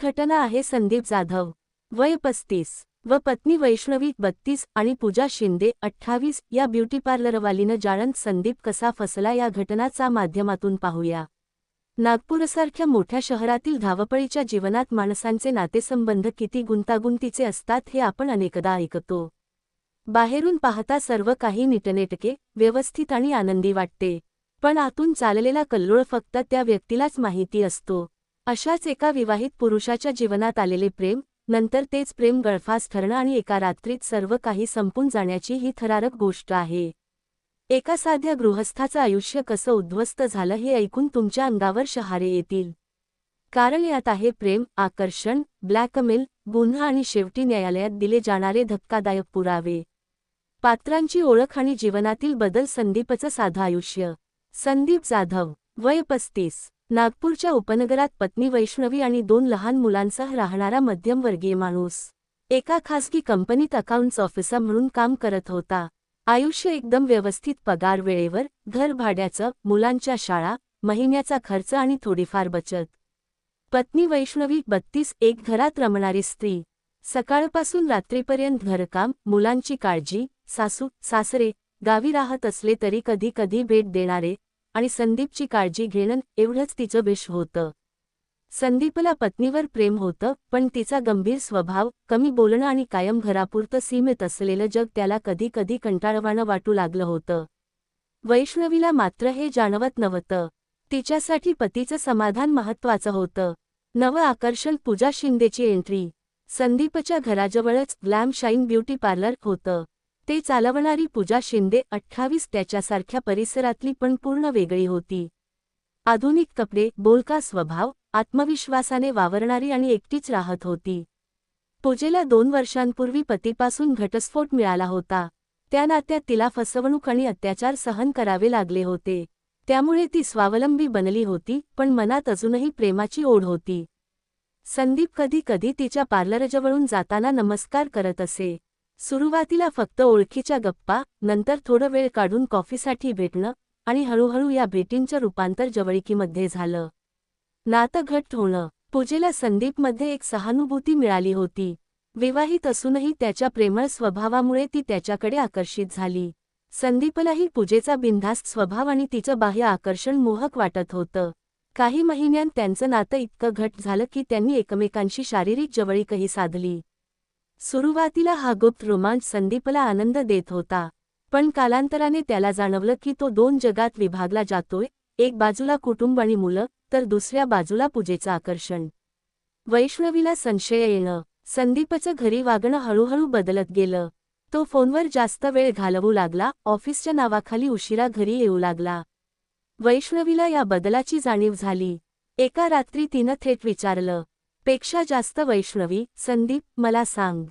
घटना आहे संदीप जाधव. वय पस्तीस व पत्नी वैष्णवी बत्तीस आणि पूजा शिंदे अठ्ठावीस या ब्युटी पार्लरवालीनं जाळंत संदीप कसा फसला या घटनाचा माध्यमातून पाहूया. नागपूरसारख्या मोठ्या शहरातील धावपळीच्या जीवनात माणसांचे नातेसंबंध किती गुंतागुंतीचे असतात हे आपण अनेकदा ऐकतो. बाहेरून पाहता सर्व काही नीटनेटके व्यवस्थित आणि आनंदी वाटते. पण आतून चाललेला कल्लोळ फक्त त्या व्यक्तीलाच माहिती असतो. अशाच एका विवाहित पुरुषाच्या जीवनात आलेले प्रेम नंतर तेच प्रेम गळफास ठरणं आणि एका रात्रीत सर्व काही संपून जाण्याची ही थरारक गोष्ट आहे. एका साध्या गृहस्थाचं आयुष्य कसं उद्ध्वस्त झालं हे ऐकून तुमच्या अंगावर शहारे येतील. कारण यात आहे प्रेम आकर्षण ब्लॅकमेल गुन्हा आणि शेवटी न्यायालयात दिले जाणारे धक्कादायक पुरावे. पात्रांची ओळख आणि जीवनातील बदल संदीपचं साधं आयुष्य. संदीप जाधव वय पस्तीस. नागपूरच्या उपनगरात पत्नी वैष्णवी आणि दोन लहान मुलांसह राहणारा मध्यमवर्गीय माणूस. एका खासगी कंपनीत अकाउंट्स ऑफिसर म्हणून काम करत होता. आयुष्य एकदम व्यवस्थित पगार वेळेवर घर भाड्याचं मुलांच्या शाळा महिन्याचा खर्च आणि थोडीफार बचत. पत्नी वैष्णवी बत्तीस एक घरात रमणारी स्त्री. सकाळपासून रात्रीपर्यंत घरकाम मुलांची काळजी सासू सासरे गावी राहत असले तरी कधी कधी भेट देणारे आणि संदीपची काळजी घेणं एवढंच तिचं विष होतं. संदीपला पत्नीवर प्रेम होतं पण तिचा गंभीर स्वभाव कमी बोलणं आणि कायम घरापुरतं सीमित असलेलं जग त्याला कधी कधी कंटाळवाणं वाटू लागलं होतं. वैष्णवीला मात्र हे जाणवत नव्हतं. तिच्यासाठी पतीचं समाधान महत्वाचं होतं. नवं आकर्षण पूजा शिंदेची एंट्री संदीपच्या घराजवळच ग्लॅम शाईन ब्युटी पार्लर होतं. ते चालवणारी पूजा शिंदे अठ्ठावीस त्याच्यासारख्या परिसरातली पण पूर्ण वेगळी होती. आधुनिक कपडे बोलका स्वभाव आत्मविश्वासाने वावरणारी आणि एकटीच राहत होती. पूजेला दोन वर्षांपूर्वी पतीपासून घटस्फोट मिळाला होता. त्या नात्यात तिला फसवणूक आणि अत्याचार सहन करावे लागले होते. त्यामुळे ती स्वावलंबी बनली होती पण मनात अजूनही प्रेमाची ओढ होती. संदीप कधी कधी तिच्या पार्लरजवळून जाताना नमस्कार करत असे. सुरुवातीला फक्त ओळखीच्या गप्पा नंतर थोडं वेळ काढून कॉफीसाठी भेटणं आणि हळूहळू या भेटींचं रूपांतर जवळकीमध्ये झालं. नातं घट होणं. पूजेला संदीपमध्ये एक सहानुभूती मिळाली होती. विवाहित असूनही त्याच्या प्रेमळ स्वभावामुळे ती त्याच्याकडे आकर्षित झाली. संदीपलाही पूजेचा बिनधास्त स्वभाव आणि तिचं बाह्य आकर्षण मोहक वाटत होतं. काही महिन्यांत त्यांचं नातं इतकं घट झालं की त्यांनी एकमेकांशी शारीरिक जवळीकही साधली. सुरुवातीला हा गुप्त रोमांच संदीपला आनंद देत होता. पण कालांतराने त्याला जाणवलं की तो दोन जगात विभागला जातोय एक बाजूला कुटुंब आणि मुलं तर दुसऱ्या बाजूला पूजेचं आकर्षण. वैष्णवीला संशय येणं संदीपचं घरी वागणं हळूहळू बदलत गेलं. तो फोनवर जास्त वेळ घालवू लागला ऑफिसच्या नावाखाली उशिरा घरी येऊ लागला. वैष्णवीला या बदलाची जाणीव झाली. एका रात्री तिनं थेट विचारलं पेक्षा जास्त वैष्णवी संदीप मला सांग.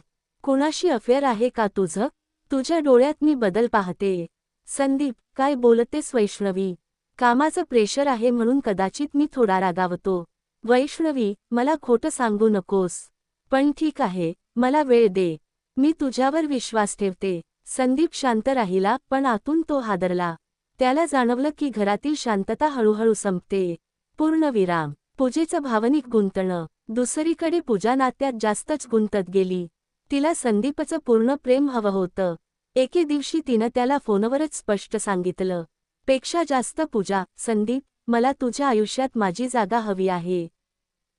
कुणाशी अफेअर आहे का तुझं? तुझ्या डोळ्यात मी बदल पाहते. संदीप काय बोलतेस वैष्णवी? कामाचं प्रेशर आहे म्हणून कदाचित मी थोडा रागावतो. वैष्णवी मला खोटं सांगू नकोस. पण ठीक आहे मला वेळ दे. मी तुझ्यावर विश्वास ठेवते. संदीप शांत राहिला पण आतून तो हादरला. त्याला जाणवलं की घरातील शांतता हळूहळू संपते. पूर्णविराम. पूजेचं भावनिक गुंतणं. दुसरीकडे पूजा नात्यात जास्तच गुंतत गेली. तिला संदीपचं पूर्ण प्रेम हवं होतं. एके दिवशी तिनं त्याला फोनवरच स्पष्ट सांगितलं पेक्षा जास्त पूजा संदीप मला तुझ्या आयुष्यात माझी जागा हवी आहे.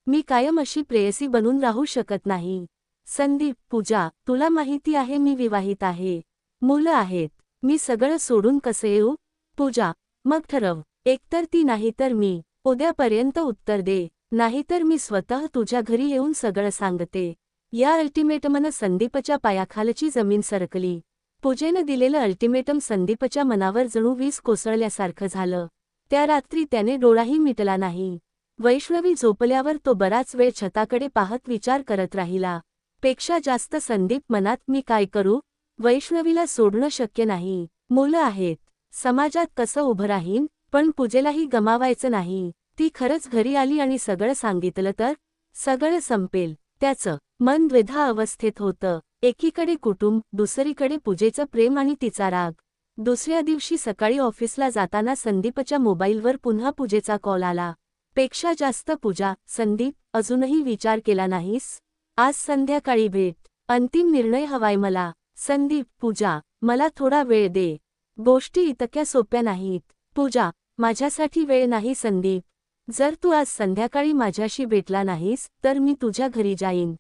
मी कायम अशी प्रेयसी बनून राहू शकत नाही. संदीप पूजा तुला माहिती आहे मी विवाहित आहे. मुलं आहेत. मी सगळं सोडून कसं येऊ? पूजा मग ठरव. एकतर ती नाही तर मी. उद्यापर्यंत उत्तर दे. नाहीतर मी स्वतः तुझ्या घरी येऊन सगळं सांगते. या अल्टिमेटमनं संदीपच्या पायाखालची जमीन सरकली. पूजेनं दिलेलं अल्टिमेटम संदीपच्या मनावर जणू वीज कोसळल्यासारखं झालं. त्या रात्री त्याने डोळाही मिटला नाही. वैष्णवी झोपल्यावर तो बराच वेळ छताकडे पाहत विचार करत राहिला. पेक्षा जास्त संदीप मनात मी काय करू? वैष्णवीला सोडणं शक्य नाही. मुलं आहेत. समाजात कसं उभं राहीन? पण पूजेलाही गमावायचं नाही. ती खरंच घरी आली आणि सगळं सांगितलं तर सगळं संपेल. त्याचं मन द्विधा अवस्थेत होतं. एकीकडे कुटुंब दुसरीकडे पूजेचं प्रेम आणि तिचा राग. दुसऱ्या दिवशी सकाळी ऑफिसला जाताना संदीपच्या मोबाईलवर पुन्हा पूजेचा कॉल आला. पेक्षा जास्त पूजा संदीप अजूनही विचार केला नाहीस? आज संध्याकाळी भेट. अंतिम निर्णय हवाय मला. संदीप पूजा मला थोडा वेळ दे. गोष्टी इतक्या सोप्या नाहीत. पूजा माझ्यासाठी वेळ नाही संदीप. जर तू आज संध्याकाळी माझ्याशी भेटला नाहीस तर मी तुझ्या घरी जाईन.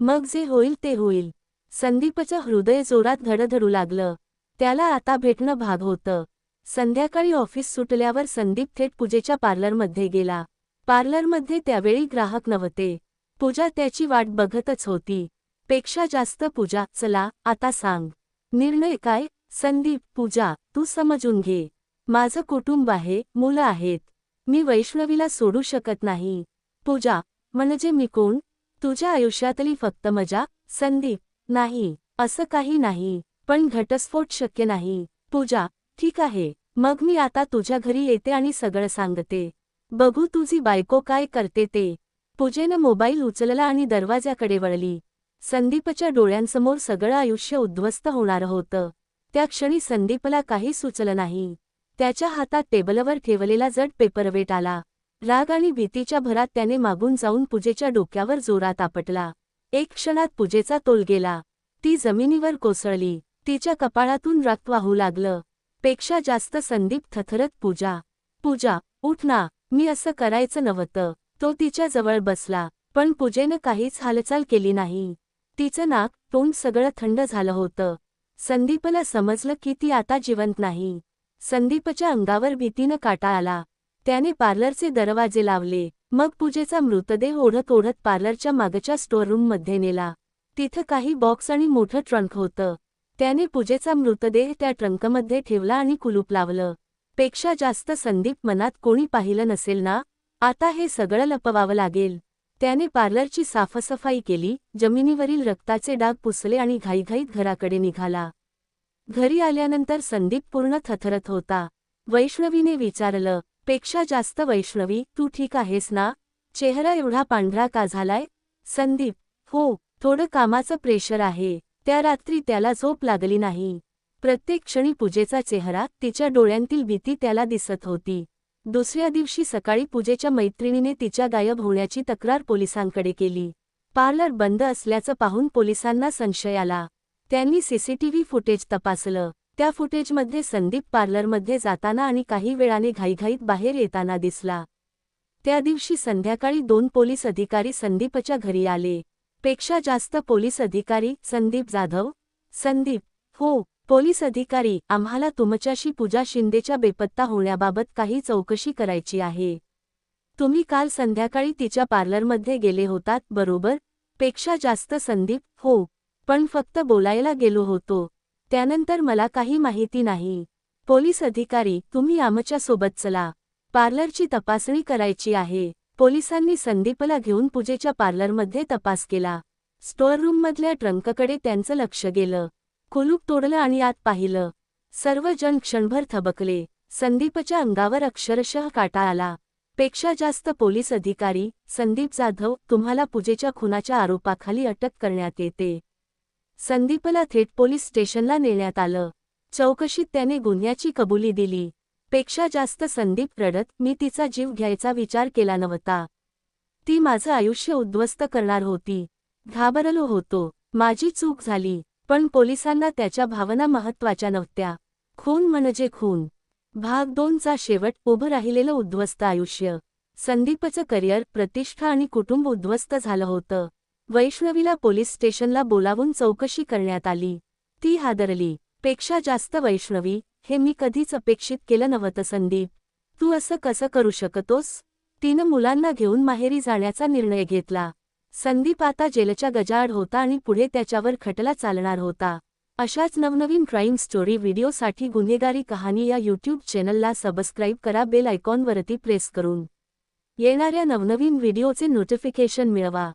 मग जे होईल ते होईल. संदीपचं हृदय जोरात धडधडू लागलं. त्याला आता भेटणं भाग होतं. संध्याकाळी ऑफिस सुटल्यावर संदीप थेट पूजेच्या पार्लरमध्ये गेला. पार्लरमध्ये त्यावेळी ग्राहक नव्हते. पूजा त्याची वाट बघतच होती. पेक्षा जास्त पूजा चला आता सांग. निर्णय काय? संदीप पूजा तू समजून घे. माझं कुटुंब आहे मुलं आहेत. मी वैष्णवीला सोडू शकत नाही. पूजा म्हणजे मी कोण? तुझ्या आयुष्यातली फक्त मजा संदीप नाही असं काही नाही. पण घटस्फोट शक्य नाही. पूजा ठीक आहे. मग मी आता तुझ्या घरी येते आणि सगळं सांगते. बघू तुझी बायको काय करते ते. पूजेनं मोबाईल उचलला आणि दरवाज्याकडे वळली. संदीपच्या डोळ्यांसमोर सगळं आयुष्य उद्ध्वस्त होणार होतं. त्या क्षणी संदीपला काही सुचलं नाही. त्याच्या हातात टेबलवर ठेवलेला जड पेपरवेट आला. राग आणि भीतीच्या भरात त्याने मागून जाऊन पूजेच्या डोक्यावर जोरात आपटला. एक क्षणात पूजेचा तोल गेला. ती जमिनीवर कोसळली. तिच्या कपाळातून रक्त वाहू लागलं. पेक्षा जास्त संदीप थथरत पूजा पूजा उठ ना मी असं करायचं नव्हतं तो तिच्या जवळ बसला. पण पूजेनं काहीच हालचाल केली नाही. तिचं नाक तोंड सगळं थंड झालं होतं. संदीपला समजलं की ती आता जिवंत नाही. संदीपच्या अंगावर भीतीनं काटा आला. त्याने पार्लरचे दरवाजे लावले. मग पूजेचा मृतदेह ओढत ओढत पार्लरच्या मागच्या स्टोअररूममध्ये नेला. तिथं काही बॉक्स आणि मोठं ट्रंक होतं. त्याने पूजेचा मृतदेह त्या ट्रंकमध्ये ठेवला आणि कुलूप लावलं. पेक्षा जास्त संदीप मनात कोणी पाहिलं नसेल ना? आता हे सगळं लपवावं लागेल. त्याने पार्लरची साफसफाई केली. जमिनीवरील रक्ताचे डाग पुसले आणि घाईघाईत घराकडे निघाला. घरी आल्यानंतर संदीप पूर्ण थथरत होता. वैष्णवीने विचारलं पेक्षा जास्त वैष्णवी तू ठीक आहेस ना? चेहरा एवढा पांढरा का झालाय? संदीप हो थोडं कामाचं प्रेशर आहे. त्या रात्री त्याला झोप लागली नाही. प्रत्येक क्षणी पूजेचा चेहरा तिच्या डोळ्यांतील भीती त्याला दिसत होती. दुसऱ्या दिवशी सकाळी पूजेच्या मैत्रिणीने तिच्या गायब होण्याची तक्रार पोलिसांकडे केली. पार्लर बंद असल्याचं पाहून पोलिसांना संशय आला. त्यांनी सीसीटीव्ही फुटेज तपासलं. त्या फुटेजमध्ये संदीप पार्लरमध्ये जाताना आणि काही वेळाने घाईघाईत बाहेर येताना दिसला. त्या दिवशी संध्याकाळी दोन पोलीस अधिकारी संदीपच्या घरी आले. पेक्षा जास्त पोलीस अधिकारी संदीप जाधव संदीप हो पोलीस अधिकारी आम्हाला तुमच्याशी पूजा शिंदेच्या बेपत्ता होण्याबाबत काही चौकशी करायची आहे. तुम्ही काल संध्याकाळी तिच्या पार्लरमध्ये गेले होतात बरोबर? पेक्षा जास्त संदीप हो पण फक्त बोलायला गेलो होतो. त्यानंतर मला काही माहिती नाही. पोलीस अधिकारी तुम्ही आमच्यासोबत चला. पार्लरची तपासणी करायची आहे. पोलिसांनी संदीपला घेऊन पूजेच्या पार्लरमध्ये तपास केला. स्टोअररूममधल्या ट्रंककडे त्यांचं लक्ष गेलं. कुलूप तोडलं आणि आत पाहिलं. सर्वजण क्षणभर थबकले. संदीपच्या अंगावर अक्षरशः काटा आला. पेक्षा जास्त पोलीस अधिकारी संदीप जाधव तुम्हाला पूजेच्या खुनाच्या आरोपाखाली अटक करण्यात येते. संदीपला थेट पोलीस स्टेशनला नेण्यात आलं. चौकशीत त्याने गुन्ह्याची कबुली दिली. पेक्षा जास्त संदीप रडत मी तिचा जीव घ्यायचा विचार केला नव्हता. ती माझं आयुष्य उद्ध्वस्त करणार होती. घाबरलो होतो. माझी चूक झाली. पण पोलिसांना त्याच्या भावना महत्त्वाच्या नव्हत्या. खून म्हणजे खून. भाग दोनचा शेवट उभं राहिलेलं उद्ध्वस्त आयुष्य. संदीपचं करिअर प्रतिष्ठा आणि कुटुंब उद्ध्वस्त झालं होतं. वैष्णवीला पोलीस स्टेशनला बोलावून चौकशी करण्यात आली. ती हादरली. पेक्षा जास्त वैष्णवी हे मी कधीच अपेक्षित केलं नव्हतं संदीप. तू असं कसं करू शकतोस? तिनं मुलांना घेऊन माहेरी जाण्याचा निर्णय घेतला. संदीप आता जेलच्या गजाआड होता आणि पुढे त्याच्यावर खटला चालणार होता. अशाच नवनवीन क्राईम स्टोरी व्हिडिओसाठी गुन्हेगारी कहाणी या यूट्यूब चॅनलला सबस्क्राईब करा बेल आयकॉनवरती प्रेस करून. येणाऱ्या नवनवीन व्हिडिओचे नोटिफिकेशन मिळवा.